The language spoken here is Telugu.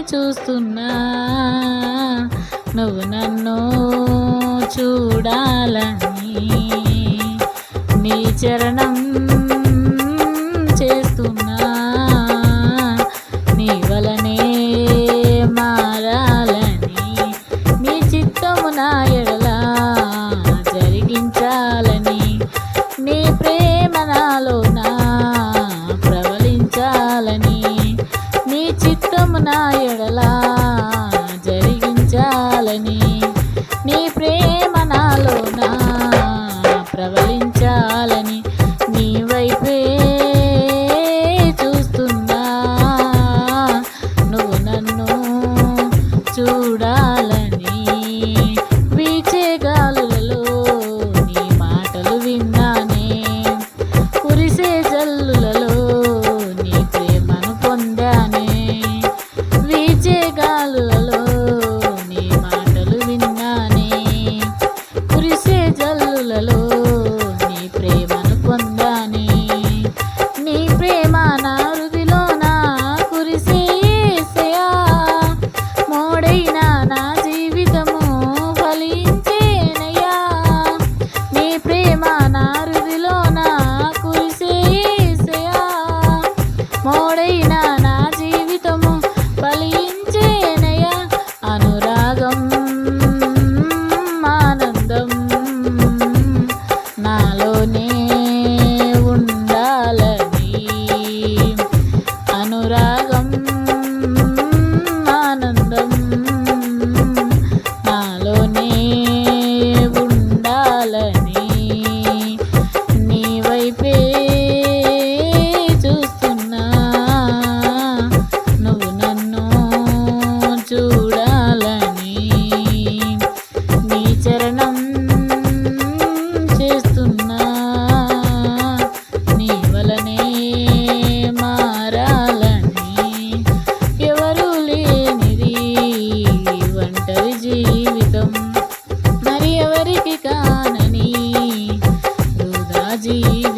చూస్తున్నా. నువ్వు నన్ను చూడాలని నీ చరణం చేస్తున్నా. నీ వలనే మారాలని నీ చిత్తము నా ఎడలా జరిగించాలని నీ ప్రేమ నాలో మోడైన నా జీవితము ఫలించేనయ అనురాగం ఆనందం. నాలోనే ఉండాలని అనురాగం ఆనందం. నాలోనే जी